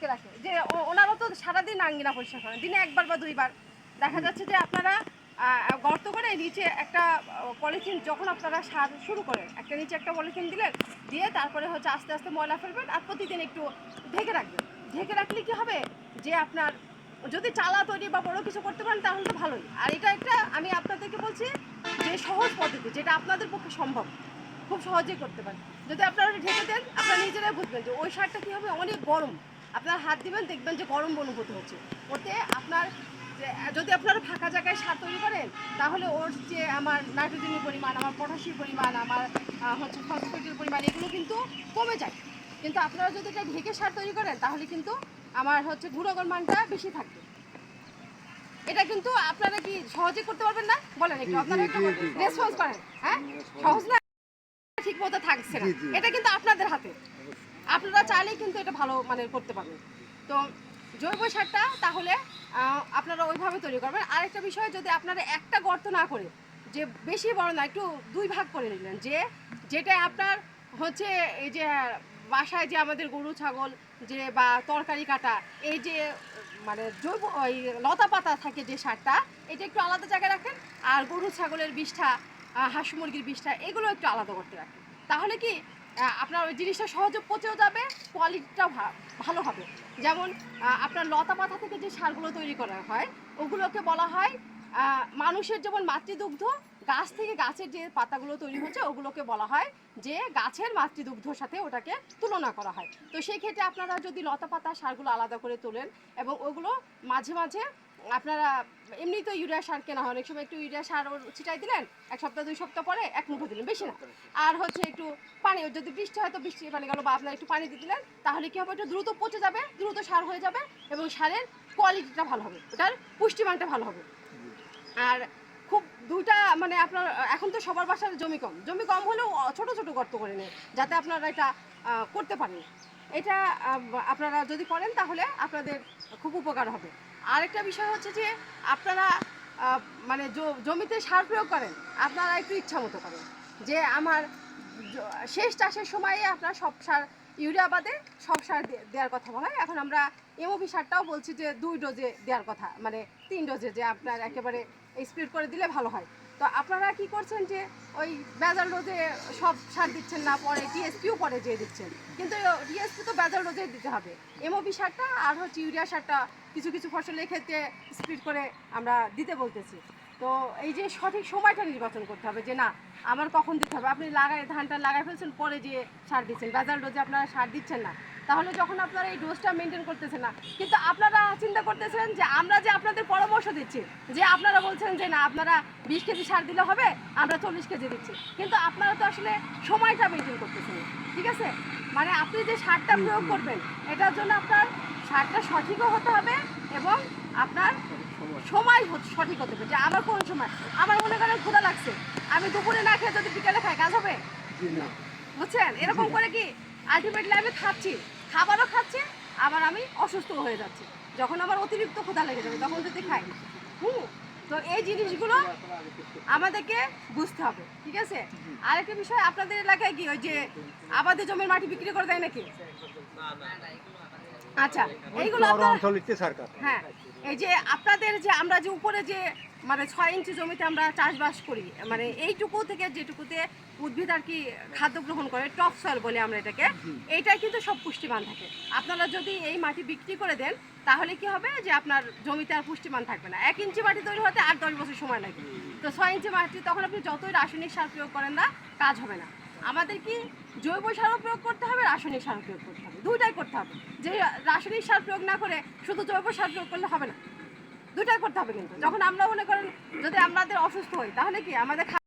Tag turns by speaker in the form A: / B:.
A: ঢেকে রাখে। যে ওনারা তো সারাদিন আঙ্গিনা পরিষ্কার করেন দিনে একবার বা দুইবার। দেখা যাচ্ছে যে আপনারা গর্ত করে নিচে একটা পলিথিন যখন আপনারা সার শুরু করেন, একটা নিচে একটা পলিথিন দিলেন, দিয়ে তারপরে হচ্ছে আস্তে আস্তে ময়লা ফেলবেন আর প্রতিদিন একটু ঢেকে রাখবেন। ঢেকে রাখলে কি হবে? যে আপনার, যদি চালা তৈরি বা বড় কিছু করতে পারেন তাহলে তো ভালোই। আর এটা একটা, আমি আপনাদেরকে বলছি যে সহজ পদ্ধতি, যেটা আপনাদের পক্ষে সম্ভব। খুব সহজেই করতে পারেন। যদি আপনারা ঢেকে দেন, আপনারা নিজেরাই বুঝবেন যে ওই সারটা কী হবে? অনেক গরম। আপনার হাত দিবেন দেখবেন যে গরম অনুভূতি হচ্ছে। ওতে আপনার যদি আপনারা ফাঁকা জায়গায় সার তৈরি করেন তাহলে ওর যে আমার নাইট্রোজেনের পরিমাণ আমার পটাশির পরিমাণ আমার হচ্ছে ফসফেটের পরিমাণ এগুলো কিন্তু কমে যায়। কিন্তু আপনারা যদি এটা ঢেকে সার তৈরি করেন তাহলে কিন্তু আমার হচ্ছে গুণগত মানটা বেশি থাকবে। এটা কিন্তু আপনারা কি সহজে করতে পারবেন না? বলেন একটু আপনারা একটু রেসপন্স করেন হ্যাঁ? সহজ না ঠিক মতো থাকছে না। এটা কিন্তু আপনাদের হাতে এটা ভালো মানে করতে পারবেন তো জৈব সারটা তাহলে আপনারা ওইভাবে তৈরি করবেন। আরেকটা বিষয়, যদি আপনারা একটা গর্ত না করে, যে বেশি বড় না, একটু দুই ভাগ করে নিলেন, যে যেটা আপনার হচ্ছে এই যে বাসায় যে আমাদের গরু, ছাগল, যে বা তরকারি কাটা, এই যে মানে জৈব, ওই লতা পাতা থাকে যে সারটা, এটা একটু আলাদা জায়গায় রাখেন। আর গরু, ছাগলের বিষ্ঠা হাঁস মুরগির বিষ্ঠা, এগুলো একটু আলাদা করতে রাখেন। তাহলে কি আপনার ওই জিনিসটা সহজে পচেও যাবে কোয়ালিটিটাও ভালো হবে। যেমন আপনার লতা পাতা থেকে যে সারগুলো তৈরি করা হয়, ওগুলোকে বলা হয় মানুষের যেমন মাতৃদুগ্ধ গাছ থেকে গাছের যে পাতাগুলো তৈরি হচ্ছে, ওগুলোকে বলা হয় যে গাছের মাতৃদুগ্ধর সাথে ওটাকে তুলনা করা হয়। তো সেই ক্ষেত্রে আপনারা যদি লতা পাতা সারগুলো আলাদা করে তোলেন এবং ওগুলো মাঝে মাঝে আপনারা এমনি তো ইউরিয়া সার কেনা হয়, অনেক সময় একটু ইউরিয়া সার ওর ছিটাই দিলেন, এক সপ্তাহ, দুই সপ্তাহ পরে এক মুঠো দিলেন, বেশি না। আর হচ্ছে একটু পানি যদি বৃষ্টি হয় তো বৃষ্টি পানি গেল বা আপনার একটু পানি দিয়ে দিলেন, তাহলে কি হবে? একটু দ্রুত পচে যাবে, দ্রুত সার হয়ে যাবে এবং সারের কোয়ালিটিটা ভালো হবে, ওটার পুষ্টিমানটা ভালো হবে। আর খুব দুইটা মানে আপনার, এখন তো সবার বাসার জমি কম। জমি কম হলেও ছোট ছোট গর্ত করে নেয়, যাতে আপনারা এটা করতে পারেন। এটা আপনারা যদি করেন তাহলে আপনাদের খুব উপকার হবে। আরেকটা বিষয় হচ্ছে যে, আপনারা মানে জমিতে সার প্রয়োগ করেন, আপনারা একটু ইচ্ছা মতো করেন। যে আমার শেষ চাষের সময়ে আপনার সব সার, ইউরিয়া বাদে সব সার দেওয়ার কথা বলা হয়। এখন আমরা এমওপি সারটাও বলছি যে, দুই ডোজে দেওয়ার কথা মানে তিন ডোজে, যে আপনার একেবারে স্প্রেড করে দিলে ভালো হয়। তো আপনারা কি করছেন যে, ওই বেজাল রোদে সব সার দিচ্ছেন না, পরে টিএসপিও পরে যেয়ে দিচ্ছেন। কিন্তু টিএসপি তো বেজাল রোজেই দিতে হবে। এমওপি সারটা আর হচ্ছে ইউরিয়া সারটা কিছু কিছু ফসলের ক্ষেত্রে স্প্রেড করে আমরা দিতে বলতেছি। তো এই যে সঠিক সময়টা নির্বাচন করতে হবে যে না আমার কখন দিতে হবে? আপনি লাগাই ধানটা লাগাই ফেলছেন পরে যে সার দিচ্ছেন বেজাল ডোজে আপনারা সার দিচ্ছেন না। তাহলে যখন আপনারা এই ডোজটা মেনটেন করতেছেন না কিন্তু আপনারা চিন্তা করতেছেন যে আমরা যে আপনাদের পরামর্শ দিচ্ছি যে আপনারা বলছেন যে না আপনারা বিশ কেজি সার দিলে হবে আমরা চল্লিশ কেজি দিচ্ছি। কিন্তু আপনারা তো আসলে সময়টা মেনটেন করতেছেন ঠিক আছে? মানে আপনি যে সারটা প্রয়োগ করবেন এটার জন্য আপনার সারটা সঠিকও হতে হবে এবং সময় হচ্ছে- সঠিক হতে হবে যে আমার কোন সময়? আমার মনে করেন ক্ষুধা লাগছে। আমি দুপুরে না খেয়ে যদি বিকেলে খাই কাজ হবে? বুঝছেন? এরকম করে কি? আলটিমেটলি আমি খাচ্ছি। খাবারও খাচ্ছি আবার আমি অসুস্থ হয়ে যাচ্ছি। যখন আমার অতিরিক্ত ক্ষুধা লেগে যাবে তখন যদি খাই। হুম? তো এই জিনিসগুলো আমাদেরকে বুঝতে হবে ঠিক আছে? আরেকটা বিষয় আপনাদের এলাকায় কি ওই যে আবাদি জমির মাটি বিক্রি করে দেয় নাকি? আচ্ছা এইগুলো
B: সরকার
A: হ্যাঁ এই যে আপনাদের যে আমরা যে উপরে যে মানে ছয় ইঞ্চি জমিতে আমরা চাষবাস করি মানে এইটুকু থেকে যেটুকুতে উদ্ভিদ আর কি খাদ্য গ্রহণ করে টপ সয়েল বলে আমরা এটাকে এইটাই কিন্তু সব পুষ্টিমান থাকে। আপনারা যদি এই মাটি বিক্রি করে দেন তাহলে কি হবে যে আপনার জমিতে আর পুষ্টিমান থাকবে না। এক ইঞ্চি মাটি তৈরি হতে আর দশ বছর সময় লাগে। তো ছয় ইঞ্চি মাটি তখন আপনি যতই রাসায়নিক সার প্রয়োগ করেন না কাজ হবে না। আমাদের কি জৈব সারও প্রয়োগ করতে হবে, রাসায়নিক সার প্রয়োগ করতে হবে? দুইটাই করতে হবে। যে রাসায়নিক সার প্রয়োগ না করে শুধু জৈব সার প্রয়োগ করলে হবে না। দুটাই করতে হবে কিন্তু। যখন আমরা মনে করেন যদি আমাদের অসুস্থ হই, তাহলে কি আমাদের